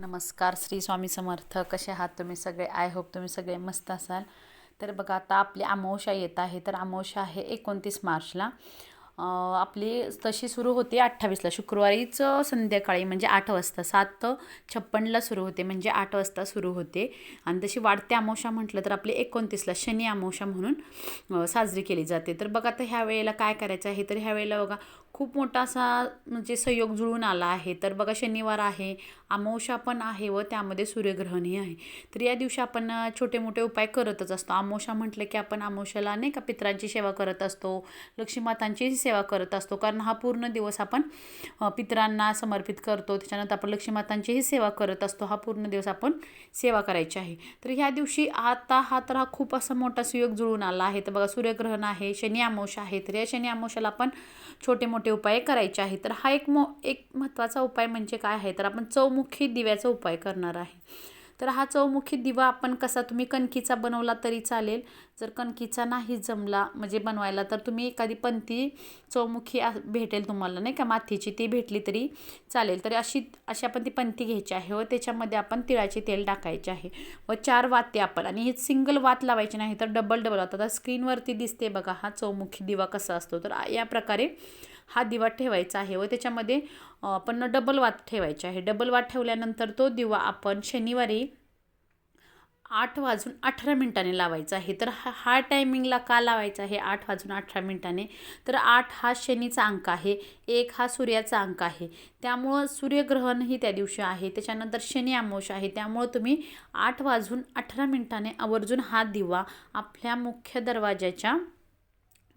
नमस्कार श्री स्वामी समर्थ. कसे आहात तुम्ही सगळे? आय होप तुम्ही सगळे मस्त असाल. तर बघा आता आपली अमावस्या येत आहे. तर अमावस्या आहे एकोणतीस मार्चला. आपली तशी सुरू होते अठ्ठावीसला. शुक्रवारीच संध्याकाळी म्हणजे आठ वाजता सात छप्पनला सुरू होते म्हणजे आठ वाजता सुरू होते. आणि तशी वाढते अमावशा म्हटलं तर आपली एकोणतीसला शनी अमावशा म्हणून साजरी केली जाते. तर बघा आता ह्या वेळेला काय करायचं आहे? तर ह्या वेळेला बघा खूप मोठा असा म्हणजे संयोग जुळून आला आहे. तर बघा शनिवार आहे अमावस्या पण आहे व त्यामध्ये सूर्यग्रहणही आहे. तर या दिवशी आपण छोटे मोठे उपाय करतच असतो. अमावस्या म्हटलं की आपण अमावस्याला नाही का पित्रांची सेवा करत असतो लक्ष्मीमातांचीही सेवा करत असतो. कारण हा पूर्ण दिवस आपण पित्रांना पितरांना समर्पित करतो. त्याच्यानंतर आपण लक्ष्मीमातांचीही सेवा करत असतो. हा पूर्ण दिवस आपण सेवा करायची आहे. तर ह्या दिवशी आता हा तर हा खूप असा मोठा सुयोग जुळून आला आहे. तर बघा सूर्यग्रहण आहे शनी अमावस्या आहे. तर या शनी अमावस्याला आपण छोटे मोठे उपाय करायचे आहे तर हा एक मो एक महत्त्वाचा उपाय म्हणजे काय आहे? तर आपण चौमुखी दिव्याचा उपाय करणार आहे. तर हा चौमुखी दिवा आपण कसा तुम्ही कणकीचा बनवला तरी चालेल. जर कणकीचा नाही जमला म्हणजे बनवायला तर तुम्ही एखादी पंथी चौमुखी भेटेल तुम्हाला नाही का? मातीची ती भेटली तरी चालेल. तर अशी अशी आपण ती पंथी घ्यायची आहे व त्याच्यामध्ये आपण तिळाचे तेल टाकायचे आहे व चार वाते आपण आणि हे सिंगल वात लावायचे नाही तर डबल डबल आता स्क्रीनवरती दिसते बघा हा चौमुखी दिवा कसा असतो. तर या प्रकारे हा दिवा ठेवायचा आहे व त्याच्यामध्ये आपण डबल वात ठेवायचे आहे. डबल वात ठेवल्यानंतर तो दिवा आपण शनिवारी आठ वाजून अठरा मिनिटाने लावायचा आहे. तर हा हा टायमिंगला का लावायचा आहे? आठ वाजून अठरा मिनिटाने. तर आठ हा शनीचा अंक आहे. एक हा सूर्याचा अंक आहे. त्यामुळं सूर्यग्रहणही त्या दिवशी आहे. त्याच्यानंतर शनी अमावस्या आहे. त्यामुळं तुम्ही आठ वाजून अठरा मिनिटाने आवर्जून हा दिवा आपल्या मुख्य दरवाजाच्या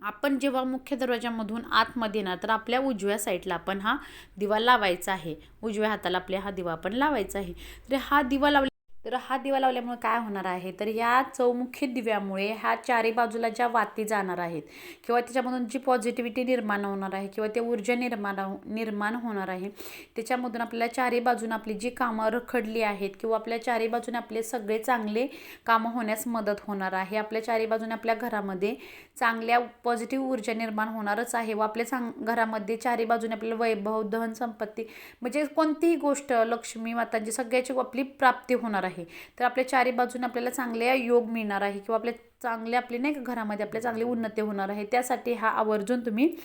आपण जेव्हा मुख्य दरवाजामधून आतमध्ये येणार तर आपल्या उजव्या साईडला आपण हा दिवा लावायचा आहे. उजव्या हाताला आपल्या हा दिवा आपण लावायचा आहे. तर हा दिवा लावला तर हा दिवा लावल्यामुळे काय होणार आहे? तर या चौमुखी दिव्यामुळे ह्या चारी बाजूला ज्या वाती जाणार आहेत किंवा त्याच्यामधून जी पॉझिटिव्हिटी निर्माण होणार आहे किंवा ते ऊर्जा निर्माण हो, निर्माण होणार आहे त्याच्यामधून आपल्या चारी बाजूने आपली जी कामं रखडली आहेत किंवा आपल्या चारी बाजूने आपले सगळे चांगले कामं होण्यास मदत होणार आहे आपल्या चारी बाजूने आपल्या घरामध्ये चांगल्या पॉझिटिव्ह ऊर्जा निर्माण होणारच आहे व आपल्या चांग घरामध्ये चारी बाजूने आपल्याला वैभव धन संपत्ती म्हणजे कोणतीही गोष्ट लक्ष्मी मातांची सगळ्याची आपली प्राप्ती होणार आहे. आहे. तर आपल्या चारी बाजूने आपल्याला चांगले योग मिळणार आहे किंवा आपल्या चांगले आपले नाही का घरामध्ये आपल्या चांगली उन्नती होणार आहे. त्यासाठी हा आवर्जून तुम्ही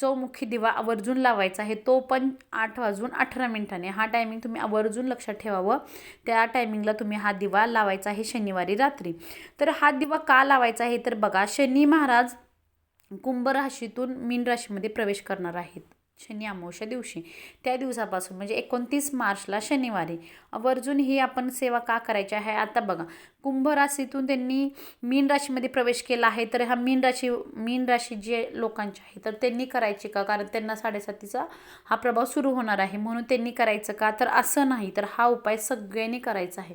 चौमुखी दिवा आवर्जून लावायचा आहे. तो पण आठ वाजून अठरा मिनिटाने. हा टायमिंग तुम्ही आवर्जून लक्षात ठेवावं. त्या टायमिंगला तुम्ही हा दिवा लावायचा आहे शनिवारी रात्री. तर हा दिवा का लावायचा आहे? तर बघा शनी महाराज कुंभ राशीतून मीन राशीमध्ये प्रवेश करणार आहेत. शनी अमावस्या दिवशी. त्या दिवसापासून म्हणजे एकोणतीस मार्चला शनिवारी. आवर्जून ही आपण सेवा का करायची आहे? आता बघा कुंभ राशीतून त्यांनी मीन राशीमध्ये प्रवेश केला आहे तर हा मीन राशी मीन राशी जे लोकांची आहे तर त्यांनी करायची का? कारण त्यांना साडेसातीचा हा प्रभाव सुरू होणार आहे म्हणून त्यांनी करायचं का? तर असं नाही तर हा उपाय सगळ्यांनी करायचा आहे.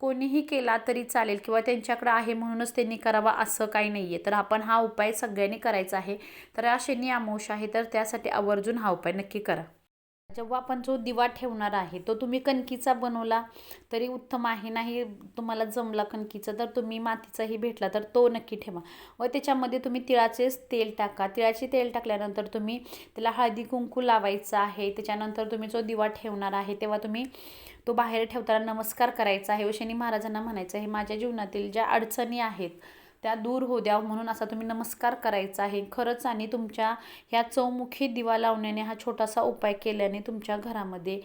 कोणीही केला तरी चालेल किंवा त्यांच्याकडं आहे म्हणूनच त्यांनी करावा असं काही नाही आहे तर आपण हा उपाय सगळ्यांनी करायचा आहे. तर हा शनी अमावस्या आहे. तर त्यासाठी आवर्जून हा उपाय नक्की करा. जेव्हा आपण जो दिवा ठेवणार आहे तो तुम्ही कणकीचा बनवला तरी उत्तम आहे. नाही तुम्हाला जमला कणकीचा तर तुम्ही मातीचाही भेटला तर तो नक्की ठेवा. व त्याच्यामध्ये तुम्ही तिळाचेच तेल टाका. तिळाचे तेल टाकल्यानंतर तुम्ही त्याला हळदी कुंकू लावायचा आहे. त्याच्यानंतर तुम्ही जो दिवा ठेवणार आहे तेव्हा तुम्ही तो बाहेर ठेवताना नमस्कार करायचा आहे. व शनी महाराजांना म्हणायचं आहे माझ्या जीवनातील ज्या अडचणी आहेत त्या दूर होऊ द्या म्हणून असा तुम्ही नमस्कार करायचा आहे. खरंच आणि तुमच्या ह्या चौमुखी दिवा लावण्याने हा छोटासा उपाय केल्याने तुमच्या घरामध्ये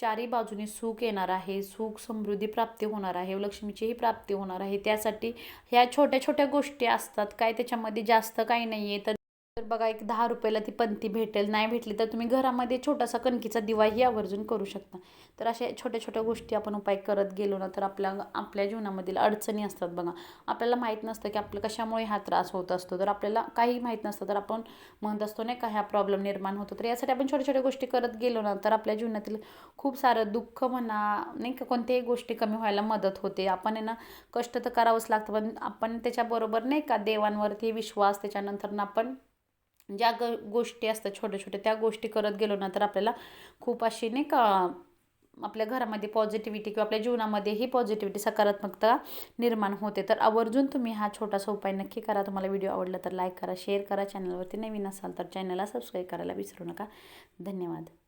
चारी बाजूने सुख येणार आहे. सुख समृद्धी प्राप्ती होणार आहे. लक्ष्मीचीही प्राप्ती होणार आहे. त्यासाठी ह्या छोट्या छोट्या गोष्टी असतात. काय त्याच्यामध्ये जास्त काही नाही आहे तर तर बघा एक दहा रुपयाला ती पंथी भेटेल नाही भेटली तर तुम्ही घरामध्ये छोटासा कणकीचा दिवाही आवर्जून करू शकता. तर अशा छोट्या छोट्या गोष्टी आपण उपाय करत गेलो ना तर आपल्या आपल्या जीवनामधील अडचणी असतात बघा. आपल्याला माहीत नसतं की आपलं कशामुळे हा त्रास होत असतो. तर आपल्याला काही माहीत नसतं तर आपण म्हणत असतो नाही का ह्या प्रॉब्लेम निर्माण होतो. तर यासाठी आपण छोट्या छोट्या गोष्टी करत गेलो ना तर आपल्या जीवनातील खूप सारं दुःख म्हणा नाही का कोणत्याही गोष्टी कमी व्हायला मदत होते. आपण आहे ना कष्ट तर करावंच लागतं पण आपण त्याच्याबरोबर नाही का देवांवरती विश्वास त्याच्यानंतर ना आपण ज्या ग गोष्टी असतात छोट्या छोट्या त्या गोष्टी करत गेलो ना तर आपल्याला खूप अशी नाही का आपल्या घरामध्ये पॉझिटिव्हिटी किंवा आपल्या जीवनामध्ये ही पॉझिटिव्हिटी सकारात्मकता निर्माण होते. तर आवर्जून तुम्ही हा छोटासा उपाय नक्की करा. तुम्हाला व्हिडिओ आवडला तर लाईक करा शेअर करा. चॅनलवरती नवीन असाल तर चॅनलला सबस्क्राईब करायला विसरू नका. धन्यवाद.